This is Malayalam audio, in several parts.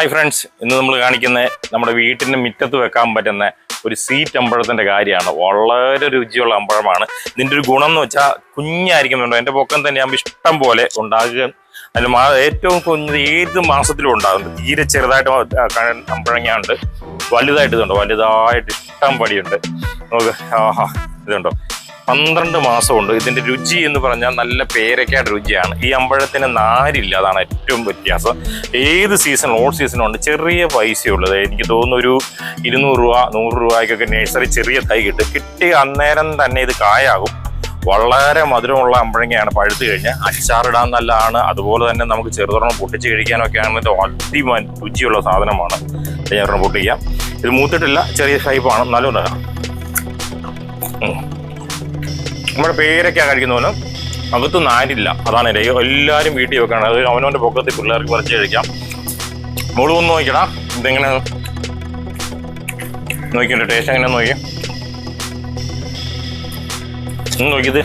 ഹായ് ഫ്രണ്ട്സ് ഇന്ന് നമ്മൾ കാണിക്കുന്ന നമ്മുടെ വീട്ടിന്റെ മുറ്റത്ത് വെക്കാൻ പറ്റുന്ന ഒരു സീറ്റ് അമ്പഴത്തിന്റെ കാര്യമാണ്. വളരെ രുചിയുള്ള അമ്പഴമാണ്. ഇതിന്റെ ഒരു ഗുണം എന്ന് വെച്ചാൽ കുഞ്ഞായിരിക്കുന്നുണ്ടോ. എന്റെ പൊക്കം തന്നെ ആകുമ്പോൾ ഇഷ്ടം പോലെ ഉണ്ടാകുക. അതിൽ ഏറ്റവും കുഞ്ഞത് ഏത് മാസത്തിലും ഉണ്ടാകുന്നുണ്ട് തീരെ ചെറുതായിട്ട് അമ്പഴങ്ങയുണ്ട്. വലുതായിട്ട് ഇതുണ്ടോ. വലുതായിട്ട് ഇഷ്ടം പടിയുണ്ട്. നമുക്ക് ആഹാ ഇതുണ്ടോ? പന്ത്രണ്ട് മാസമുണ്ട്. ഇതിന്റെ രുചി എന്ന് പറഞ്ഞാൽ നല്ല പേരക്കയുടെ രുചിയാണ്. ഈ അമ്പഴത്തിന് നാരില്ല അതാണ് ഏറ്റവും വ്യത്യാസം. ഏത് സീസൺ ഓൾ സീസണും ഉണ്ട് ചെറിയ പൈസയുള്ളത് എനിക്ക് തോന്നുന്നു ഒരു ഇരുന്നൂറ് രൂപ നൂറ് രൂപയ്ക്കൊക്കെ നഴ്സറി ചെറിയ തൈ കിട്ടും. കിട്ടിയ അന്നേരം തന്നെ ഇത് കായാകും. വളരെ മധുരമുള്ള അമ്പഴങ്ങയാണ് പഴുത്തു കഴിഞ്ഞാൽ അച്ചാറിടാൻ നല്ലതാണ്. അതുപോലെ തന്നെ നമുക്ക് ചെറുതൊരെണ്ണം പൊട്ടിച്ച് കഴിക്കാനൊക്കെ ആണെങ്കിൽ അതിമ രുചിയുള്ള സാധനമാണ്. ഇത് ഞാൻ പൊട്ടിക്കാം. ഇത് മൂത്തിട്ടില്ല ചെറിയ ടൈപ്പാണ് എന്നാലും നമ്മുടെ പേരൊക്കെ കഴിക്കുന്ന പോലെ അകത്ത് നാരില്ല അതാണ് എന്റെ എല്ലാവരും വീട്ടിൽ വെക്കണം. അത് അവനവന്റെ പൊക്കത്തിൽ പിള്ളേർക്ക് പറിച്ച് കഴിക്കാം. മോൾ ഒന്ന് നോക്കിക്കടാ ഇതെങ്ങനെ? ടേസ്റ്റ് എങ്ങനെ നോക്കി? ഒന്ന് നോക്കിയത്.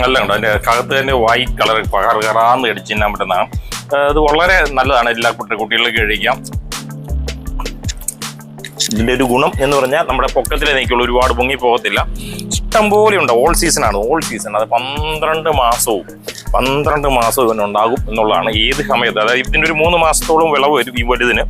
നല്ല ഉണ്ട് അതിന്റെ അകത്ത് തന്നെ വൈറ്റ് കളർ പകർ കറാന്ന് കടിച്ച് തിന്നാൻ പറ്റുന്നതാണ്. അത് വളരെ നല്ലതാണ്. എല്ലാ കുട്ടി കഴിക്കാം. ഇതിന്റെ ഒരു ഗുണം എന്ന് പറഞ്ഞാൽ നമ്മുടെ പൊക്കത്തിലെ നീക്കുള്ളൂ ഒരുപാട് പൊങ്ങി പോകത്തില്ല. ഇഷ്ടം പോലെ ഉണ്ട്. ഓൾ സീസൺ ആണ്. ഓൾ സീസൺ അത് പന്ത്രണ്ട് മാസവും പന്ത്രണ്ട് മാസവും ഇവനുണ്ടാകും എന്നുള്ളതാണ് ഏത് സമയത്ത്. അതായത് ഇതിന്റെ ഒരു മൂന്ന് മാസത്തോളം വിളവ് വരും ഈ വലുതിന്.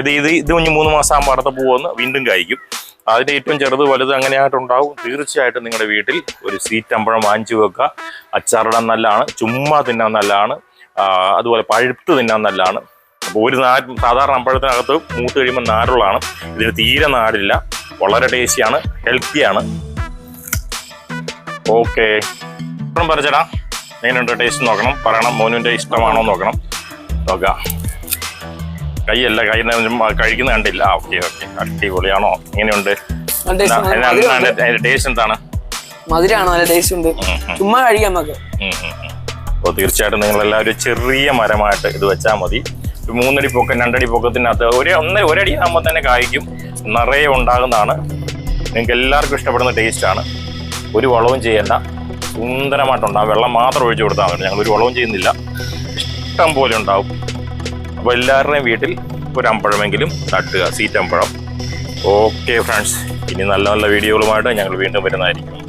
ഇത് ഇത് ഇത് കുഞ്ഞ് മൂന്ന് മാസം ആകുമ്പോൾ അടുത്ത പോകുമെന്ന് വീണ്ടും കായ്ക്കും. അതിന്റെ ഏറ്റവും ചെറുത് വലുത് അങ്ങനെയായിട്ടുണ്ടാവും തീർച്ചയായിട്ടും നിങ്ങളുടെ വീട്ടിൽ ഒരു സീറ്റമ്പഴം വാങ്ങിച്ചു വെക്കുക. അച്ചാറിടാൻ നല്ലതാണ്. ചുമ്മാ തിന്നാൻ നല്ലതാണ്. അതുപോലെ പഴുത്ത് തിന്നാൻ നല്ലതാണ്. അപ്പോൾ ഒരു നാര് സാധാരണ അമ്പഴത്തിനകത്ത് മൂത്ത് കഴിയുമ്പോൾ നാരുള്ളതാണ്. ഇതിന് തീരെ നാടില്ല. വളരെ ടേസ്റ്റിയാണ് ഹെൽത്തിയാണ്. ഓക്കെ. ഇപ്പം പറിച്ചടാ എങ്ങനെയുണ്ട് ടേസ്റ്റ് നോക്കണം. പറയണം മോനുവിന്റെ ഇഷ്ടമാണോ നോക്കണം. നോക്കാം. കൈയല്ല കൈ കഴിക്കുന്ന കണ്ടില്ല. Okay okay. അടിപൊളിയാണോ? എങ്ങനെയുണ്ട്? ടേസ്റ്റ് എന്താണ്? മധുരമാണ് നല്ല ടേസ്റ്റ് ഉണ്ട്. ചുമ്മാ കഴിക്കാം നമുക്ക്. അപ്പോൾ തീർച്ചയായിട്ടും നിങ്ങൾ എല്ലാവരും ചെറിയ മരമായിട്ട് ഇത് വെച്ചാൽ മതി. മൂന്നടി പൊക്കം രണ്ടടി പൊക്കത്തിനകത്ത് ഒരു ഒന്നര ഒരടി ആകുമ്പോൾ തന്നെ കായ്ക്കും. നിറയെ ഉണ്ടാകുന്നതാണ്. നിങ്ങൾക്ക് എല്ലാവർക്കും ഇഷ്ടപ്പെടുന്ന ടേസ്റ്റാണ് ഒരു വളവും ചെയ്യേണ്ട. സുന്ദരമായിട്ടുണ്ടാകും വെള്ളം മാത്രം ഒഴിച്ചു കൊടുത്താൽ മതി. ഞങ്ങൾ ഒരു വളവും ചെയ്യുന്നില്ല. ഇഷ്ടം പോലെ ഉണ്ടാവും. അപ്പോൾ എല്ലാവരുടെയും വീട്ടിൽ ഒരു അമ്പഴമെങ്കിലും നട്ടുക സീറ്റമ്പഴം ഓക്കെ ഫ്രണ്ട്സ് ഇനി നല്ല നല്ല വീഡിയോകളുമായിട്ട് ഞങ്ങൾ വീണ്ടും വരുന്നതായിരിക്കും.